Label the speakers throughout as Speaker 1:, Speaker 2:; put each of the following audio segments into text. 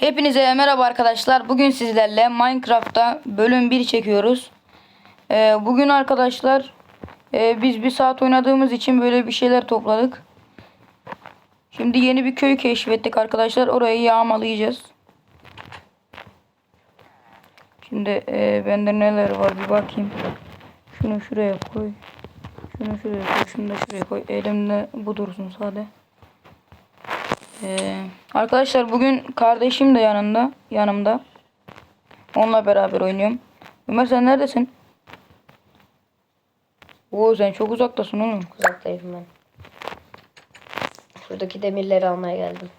Speaker 1: Hepinize merhaba arkadaşlar. Bugün sizlerle Minecraft'ta bölüm 1 çekiyoruz. Ee, bugün arkadaşlar e, biz bir saat oynadığımız için böyle bir şeyler topladık. Şimdi yeni bir köy keşfettik arkadaşlar. Orayı yağmalayacağız. Şimdi e, bende neler var bir bakayım. Şunu şuraya koy. Şunu şuraya koy. Şunu da şuraya koy. Elimde bu dursun sade. Ee, arkadaşlar bugün kardeşim de yanında, yanımda. Onunla beraber oynuyorum. Ömer sen neredesin? Oo sen çok uzaktasın oğlum.
Speaker 2: Uzaktayım ben. Şuradaki demirleri almaya geldim.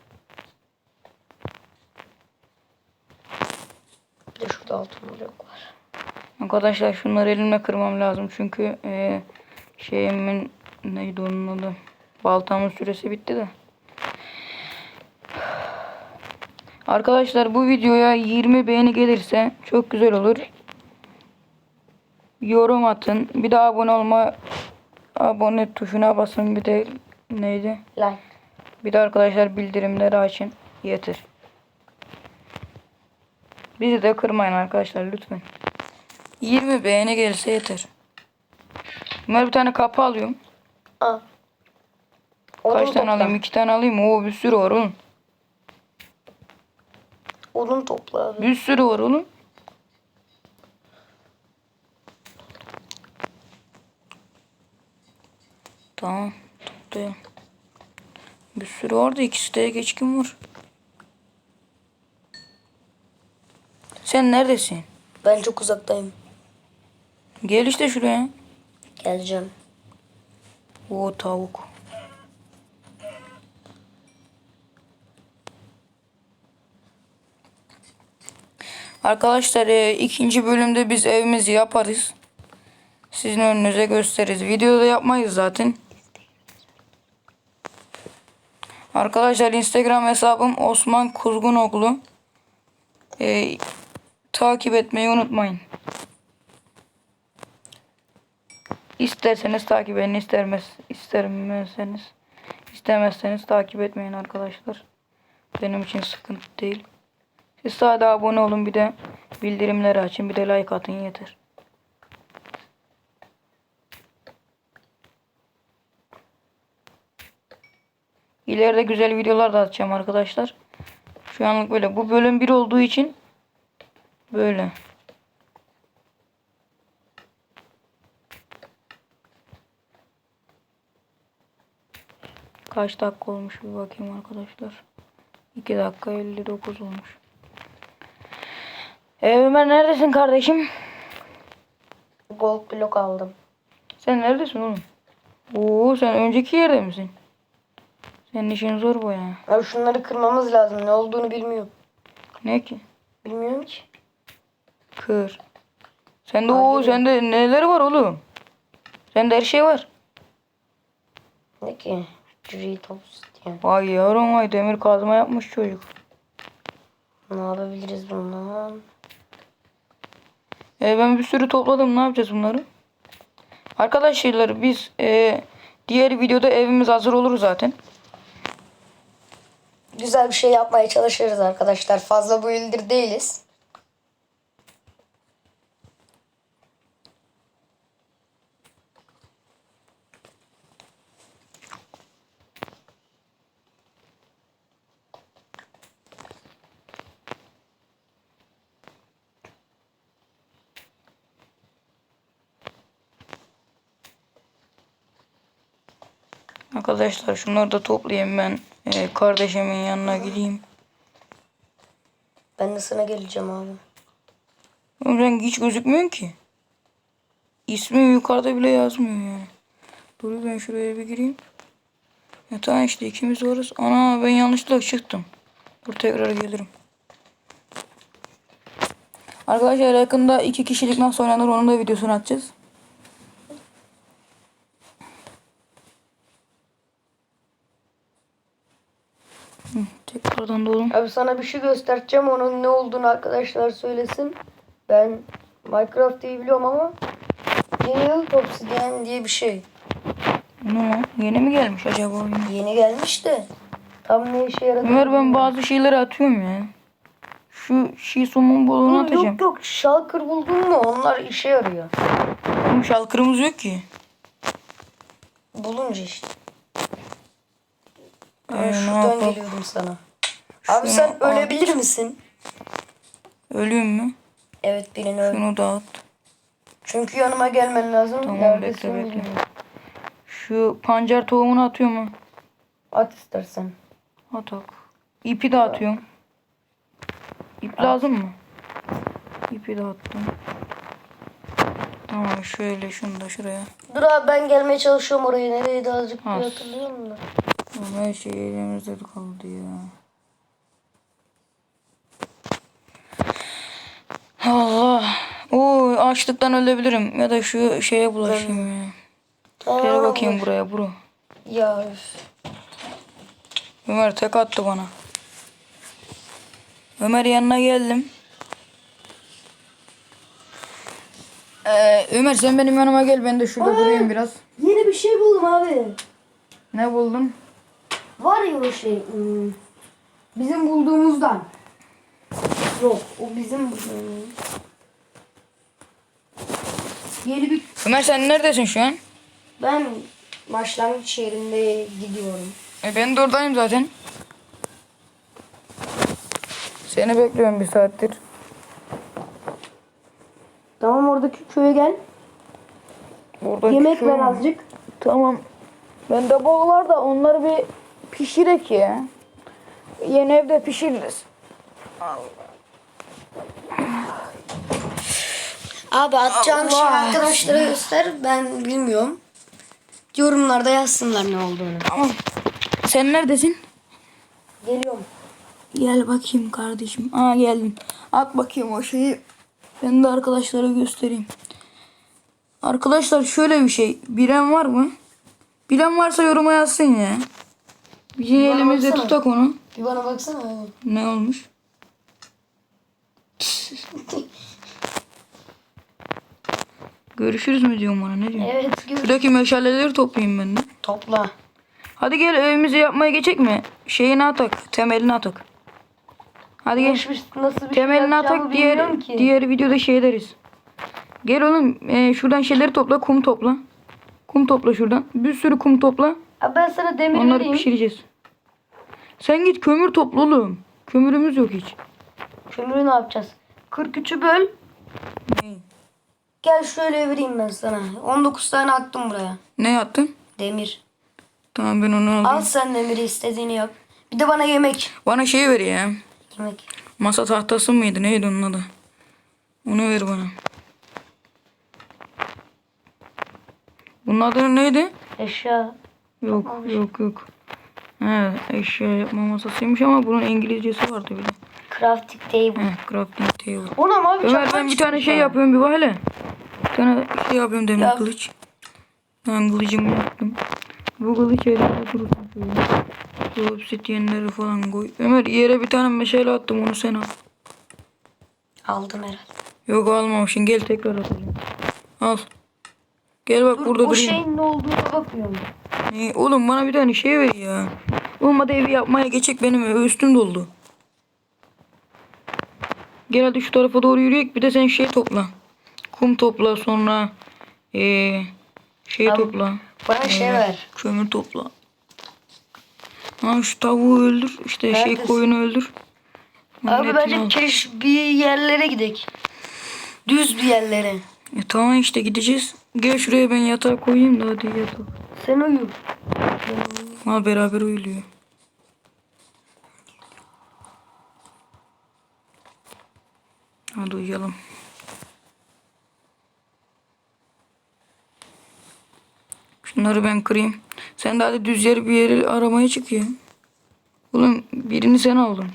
Speaker 2: Bir de şurada altın blok var.
Speaker 1: Arkadaşlar şunları elimle kırmam lazım çünkü e, şeyimin neydi onun adı? Baltamın süresi bitti de. Arkadaşlar bu videoya 20 beğeni gelirse çok güzel olur. Yorum atın. Bir de abone olma abone tuşuna basın. Bir de neydi?
Speaker 2: Like.
Speaker 1: Bir de arkadaşlar bildirimleri açın. Yeter. Bizi de kırmayın arkadaşlar lütfen. 20 beğeni gelirse yeter. Ömer bir tane kapı alıyorum.
Speaker 2: Odun
Speaker 1: Kaç tane alayım? 2 tane alayım. Oo bir sürü var oğlum.
Speaker 2: Odun topla abi.
Speaker 1: Bir sürü var oğlum. Tamam. Toplayalım. Bir sürü var da ikisi de geçkin var. Sen neredesin?
Speaker 2: Ben çok uzaktayım.
Speaker 1: Gel işte şuraya.
Speaker 2: Geleceğim.
Speaker 1: O tavuk. Arkadaşlar e, ikinci bölümde biz evimizi yaparız. Sizin önünüze gösteririz. Videoda yapmayız zaten. Arkadaşlar Instagram hesabım Osman Kuzgunoğlu. E, takip etmeyi unutmayın. İsterseniz takip edin, istermez, istermezseniz, istemezseniz takip etmeyin arkadaşlar. Benim için sıkıntı değil. Siz sadece abone olun bir de bildirimleri açın bir de like atın yeter. İleride güzel videolar da atacağım arkadaşlar. Şu anlık böyle. Bu bölüm 1 olduğu için böyle. Kaç dakika olmuş bir bakayım arkadaşlar. 2 dakika 59 olmuş. Ee, Ömer neredesin kardeşim?
Speaker 2: Gold blok aldım.
Speaker 1: Sen neredesin oğlum? Oo sen önceki yerde misin? Senin işin zor bu ya.
Speaker 2: Abi şunları kırmamız lazım. Ne olduğunu bilmiyorum.
Speaker 1: Ne ki?
Speaker 2: Bilmiyorum ki.
Speaker 1: Kır. Sende o
Speaker 2: Hayır.
Speaker 1: sende neler var oğlum? Sende her şey var.
Speaker 2: Ne ki? Doritos diye.
Speaker 1: Vay yavrum vay demir kazma yapmış çocuk.
Speaker 2: Ne yapabiliriz bundan?
Speaker 1: Ee, ben bir sürü topladım. Ne yapacağız bunları? Arkadaşlar biz e, diğer videoda evimiz hazır olur zaten.
Speaker 2: Güzel bir şey yapmaya çalışırız arkadaşlar. Fazla bu değiliz.
Speaker 1: Arkadaşlar şunları da toplayayım ben. Ee, kardeşimin yanına gideyim.
Speaker 2: Ben de sana geleceğim abi.
Speaker 1: Oğlum sen hiç gözükmüyorsun ki. İsmi yukarıda bile yazmıyor yani. Dur ben şuraya bir gireyim. Ya tamam işte ikimiz varız. Ana ben yanlışlıkla çıktım. Dur tekrar gelirim. Arkadaşlar yakında iki kişilik nasıl oynanır onun da videosunu atacağız. Tekrardan doğdum.
Speaker 2: Abi sana bir şey göstereceğim. Onun ne olduğunu arkadaşlar söylesin. Ben Minecraft iyi biliyorum ama Gale Obsidian diye bir şey.
Speaker 1: Ne? Yeni mi gelmiş acaba oyun?
Speaker 2: Yeni gelmiş de tam ne işe yaradığını
Speaker 1: Ömer ben bazı şeyleri atıyorum ya. şu şisumun bolunu
Speaker 2: Oğlum
Speaker 1: atacağım.
Speaker 2: yok yok şalkır buldun mu? Onlar işe yarıyor.
Speaker 1: Oğlum şalkırımız yok ki.
Speaker 2: Bulunca işte. Ben
Speaker 1: ne
Speaker 2: şuradan
Speaker 1: yapalım?
Speaker 2: geliyorum sana. Abi
Speaker 1: Şunu
Speaker 2: sen
Speaker 1: al.
Speaker 2: ölebilir misin?
Speaker 1: Ölüyor mu?
Speaker 2: Evet birini öl.
Speaker 1: Şunu dağıt.
Speaker 2: Çünkü yanıma gelmen lazım.
Speaker 1: Tamam,
Speaker 2: Neredesin
Speaker 1: bekle, bekle. Şu pancar tohumunu atıyor mu?
Speaker 2: At istersen.
Speaker 1: Atak. İpi de atıyorum. İp lazım mı? İpi de attım. Tamam şöyle şunu da şuraya.
Speaker 2: Dur abi ben gelmeye çalışıyorum oraya. Nereydi azıcık bir hatırlıyorum da.
Speaker 1: Ama her şey elimizde kaldı ya. Allah. Oo açlıktan ölebilirim. Ya da şu şeye bulaşayım ya.
Speaker 2: Tamam,
Speaker 1: Gel bakayım buraya bro.
Speaker 2: Ya.
Speaker 1: Ömer tek attı bana. Ömer yanına geldim. Ee, Ömer sen benim yanıma gel ben de şurada durayım biraz.
Speaker 2: Yeni bir şey buldum abi.
Speaker 1: Ne buldun?
Speaker 2: Var ya o şey. hmm, Bizim bulduğumuzdan. Yok o bizim bulduğumuz. Yeni bir...
Speaker 1: Ömer sen neredesin şu an?
Speaker 2: Ben başlangıç yerinde gidiyorum.
Speaker 1: E ben de oradayım zaten. Seni bekliyorum bir saattir.
Speaker 2: Tamam oradaki köye gel.
Speaker 1: Buradaki
Speaker 2: Yemek
Speaker 1: köy
Speaker 2: ver azıcık.
Speaker 1: Tamam. Bende bol var da onları bir pişirek ya. Yeni evde pişiririz.
Speaker 2: Abi atacağım şey arkadaşlara göster. Ben bilmiyorum. Yorumlarda yazsınlar ne olduğunu.
Speaker 1: Sen neredesin?
Speaker 2: Geliyorum.
Speaker 1: Gel bakayım kardeşim. Aa geldin. At bakayım o şeyi. Ben de arkadaşlara göstereyim. Arkadaşlar şöyle bir şey. Bilen var mı? Bilen varsa yoruma yazsın ya. Bir şey
Speaker 2: Bana
Speaker 1: elimizde
Speaker 2: baksana.
Speaker 1: tutak onu.
Speaker 2: Bir bana baksana.
Speaker 1: Ne olmuş? Görüşürüz mü diyorum bana ne diyorsun?
Speaker 2: Evet gör.
Speaker 1: Şuradaki meşaleleri toplayayım ben de.
Speaker 2: Topla.
Speaker 1: Hadi gel evimizi yapmaya geçecek mi? Şeyini atak. Temelini atak. Hadi gel.
Speaker 2: Nasıl, nasıl bir şey
Speaker 1: Temelini
Speaker 2: yapacağımı
Speaker 1: atak diğer,
Speaker 2: ki.
Speaker 1: diğer videoda şey deriz. Gel oğlum e, şuradan şeyleri topla kum topla. Kum topla şuradan. Bir sürü kum topla.
Speaker 2: Abi ben sana demir
Speaker 1: Onları
Speaker 2: vereyim.
Speaker 1: pişireceğiz. Sen git kömür topla oğlum. Kömürümüz yok hiç.
Speaker 2: Kömürü ne yapacağız? 43'ü böl. Gel şöyle vereyim ben sana. 19 tane attım buraya.
Speaker 1: Ne yaptın?
Speaker 2: Demir.
Speaker 1: Tamam ben onu alayım.
Speaker 2: Al sen demiri istediğini yap. Bir de bana yemek.
Speaker 1: Bana şey ver ya.
Speaker 2: Yemek.
Speaker 1: Masa tahtası mıydı? Neydi onun adı? Onu ver bana. Bunun adı neydi?
Speaker 2: Eşya.
Speaker 1: Yok yok yok. He eşya yapma masasıymış ama bunun İngilizcesi vardı bir de.
Speaker 2: Crafting table.
Speaker 1: He crafting table.
Speaker 2: Onam abi
Speaker 1: Ömer ben bir tane şey
Speaker 2: ha.
Speaker 1: yapıyorum bir bak hele. Tane şey yapıyorum demir
Speaker 2: Yap.
Speaker 1: kılıç. Ben kılıcımı yaptım. Bu kılıç elimde dursun şöyle. Bu obsidyenleri falan koy. Ömer yere bir tane meşale attım onu sen al.
Speaker 2: Aldım herhalde.
Speaker 1: Yok almamışsın gel tekrar atacağım. Al. Gel bak
Speaker 2: Dur
Speaker 1: burada
Speaker 2: o
Speaker 1: durayım.
Speaker 2: şeyin ne olduğuna bakıyorum.
Speaker 1: Ne? Oğlum bana bir tane şey ver ya. Olmadı evi yapmaya geçecek benim ev üstüm doldu. Gel hadi şu tarafa doğru yürüyek bir de sen şey topla. Kum topla sonra ee, şey
Speaker 2: Abi,
Speaker 1: topla.
Speaker 2: Bana şey ver.
Speaker 1: Kömür topla. Ha şu tavuğu öldür. işte şey
Speaker 2: Neredesin?
Speaker 1: koyunu öldür.
Speaker 2: Abi
Speaker 1: etini
Speaker 2: bence
Speaker 1: al.
Speaker 2: keş bir yerlere gidek. Düz bir yerlere.
Speaker 1: E, tamam işte gideceğiz. Gel şuraya ben yatağı koyayım da hadi yatak.
Speaker 2: Sen uyu.
Speaker 1: Ha beraber uyuluyor. Hadi uyuyalım. Şunları ben kırayım. Sen de hadi düz yer bir yeri aramaya çık ya. Oğlum birini sen aldın.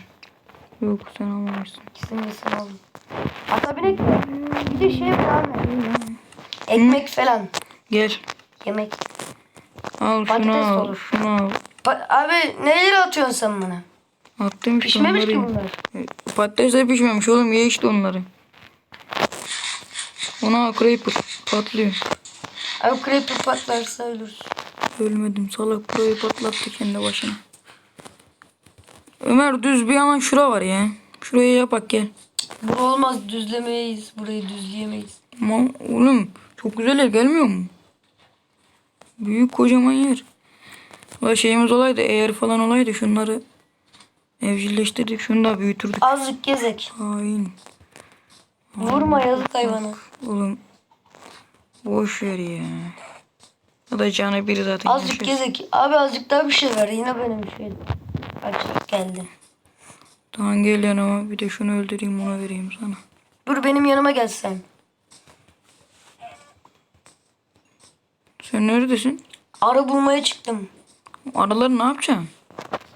Speaker 1: Yok sen almamışsın.
Speaker 2: İkisini sen aldın. Ata binek mi? Bir de şey var. Ekmek falan.
Speaker 1: Gel.
Speaker 2: Yemek.
Speaker 1: Al
Speaker 2: Patates
Speaker 1: şunu al.
Speaker 2: olur.
Speaker 1: Şunu al.
Speaker 2: Pa- abi neleri atıyorsun sen bana?
Speaker 1: Attım işte
Speaker 2: Pişmemiş ki bunlar.
Speaker 1: E, Patatesler pişmemiş oğlum ye işte onları. Ona creeper patlıyor.
Speaker 2: Abi creeper patlarsa ölürsün.
Speaker 1: Ölmedim salak burayı patlattı kendi başına. Ömer düz bir alan şura var ya. Şuraya yap bak gel.
Speaker 2: Bura olmaz düzlemeyiz. Burayı düzleyemeyiz.
Speaker 1: Ama oğlum çok güzel yer gelmiyor mu? Büyük kocaman yer. Valla şeyimiz olaydı eğer falan olaydı şunları evcilleştirdik şunu da büyütürdük.
Speaker 2: Azıcık gezek.
Speaker 1: Hain.
Speaker 2: Vurma yazık hayvana.
Speaker 1: Oğlum boş ver ya. O da canı biri zaten.
Speaker 2: Azıcık
Speaker 1: yaşar.
Speaker 2: gezek. Abi azıcık daha bir şey ver. Yine benim şey. Açlık geldi.
Speaker 1: Tamam gel yanıma bir de şunu öldüreyim ona vereyim sana.
Speaker 2: Dur benim yanıma gelsen.
Speaker 1: Sen neredesin?
Speaker 2: Arı bulmaya çıktım.
Speaker 1: Araları ne yapacaksın?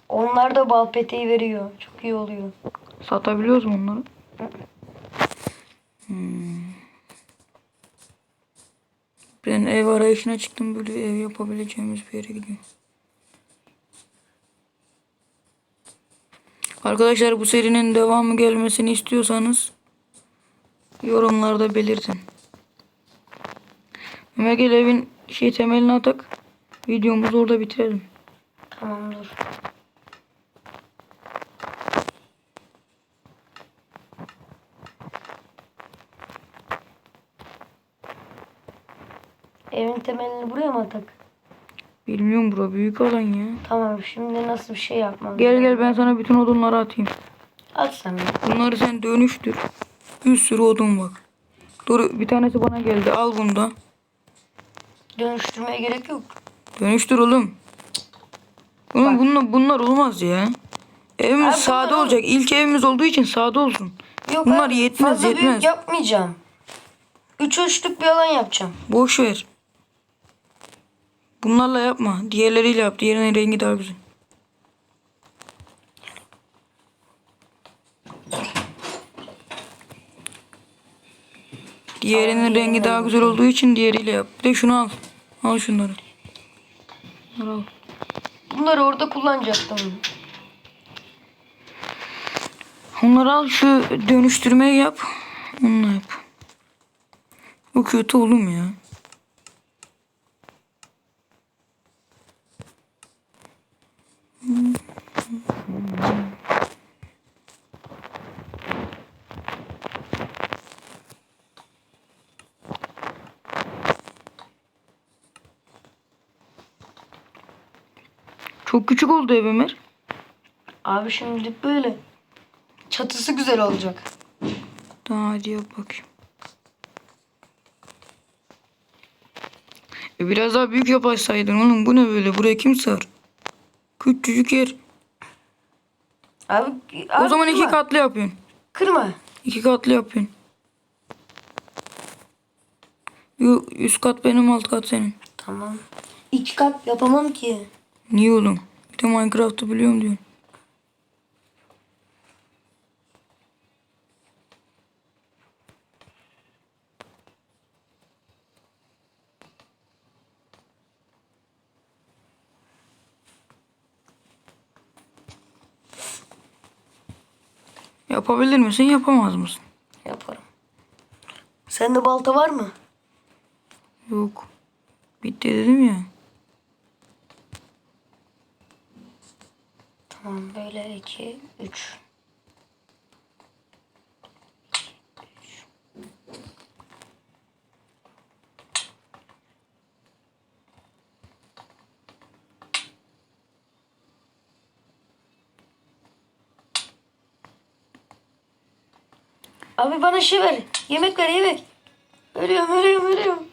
Speaker 2: Onlar da bal peteği veriyor. Çok iyi oluyor.
Speaker 1: Satabiliyoruz mu onları? Hmm. Ben ev arayışına çıktım böyle ev yapabileceğimiz bir yere gidiyorum. Arkadaşlar bu serinin devamı gelmesini istiyorsanız yorumlarda belirtin. Ömer gel evin şey temelini atak. Videomuzu orada bitirelim.
Speaker 2: Tamam dur. Evin temelini buraya mı atak?
Speaker 1: Bilmiyorum bura büyük alan ya.
Speaker 2: Tamam şimdi nasıl bir şey yapmam?
Speaker 1: Gel gel ben sana bütün odunları atayım.
Speaker 2: At sen. bir.
Speaker 1: Bunları sen dönüştür. Bir sürü odun bak. Dur bir tanesi bana geldi. Al bunu da.
Speaker 2: Dönüştürmeye gerek yok.
Speaker 1: Dönüştür oğlum. Oğlum bunlar, bunlar olmaz ya. Evimiz
Speaker 2: Abi
Speaker 1: sade
Speaker 2: bunlar-
Speaker 1: olacak. İlk evimiz olduğu için sade olsun.
Speaker 2: Yok
Speaker 1: Bunlar
Speaker 2: abi,
Speaker 1: yetmez,
Speaker 2: fazla
Speaker 1: yetmez.
Speaker 2: büyük yapmayacağım. Üç üçlük bir alan yapacağım.
Speaker 1: Boş ver. Bunlarla yapma. Diğerleriyle yap. Diğerinin rengi daha güzel. Diğerinin rengi daha güzel olduğu için diğeriyle yap. Bir de şunu al. Al şunları. Bunları al.
Speaker 2: Bunları orada kullanacaktım.
Speaker 1: Onları al şu dönüştürmeyi yap. Onunla yap. Bu kötü oğlum ya. Çok küçük oldu ev Ömer.
Speaker 2: Abi şimdilik böyle. Çatısı güzel olacak.
Speaker 1: Daha hadi yap bakayım. E biraz daha büyük yapaysaydın oğlum bu ne böyle buraya kim sığar? Küçücük yer.
Speaker 2: Abi,
Speaker 1: o
Speaker 2: abi
Speaker 1: zaman iki
Speaker 2: kırma.
Speaker 1: katlı yapıyorsun.
Speaker 2: Kırma.
Speaker 1: İki katlı yapıyorsun. Yo, üst kat benim alt kat senin.
Speaker 2: Tamam. İki kat yapamam ki.
Speaker 1: Niye oğlum? Bir de Minecraft'ı biliyorum diyorsun. Yapabilir misin, yapamaz mısın?
Speaker 2: Yaparım. Sende balta var mı?
Speaker 1: Yok. Bitti dedim ya.
Speaker 2: Tamam böyle iki, üç. Abi bana şey ver. Yemek ver yemek. Ölüyorum ölüyorum ölüyorum.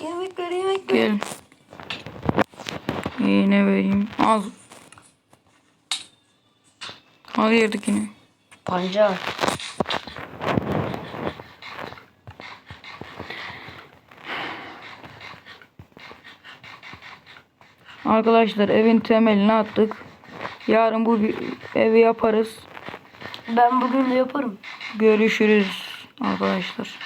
Speaker 2: Yemek ver yemek ver.
Speaker 1: Gel. Yine vereyim. Al. Al yerdekini.
Speaker 2: Pancar.
Speaker 1: Arkadaşlar evin temelini attık. Yarın bu evi yaparız.
Speaker 2: Ben bugün de yaparım.
Speaker 1: Görüşürüz arkadaşlar.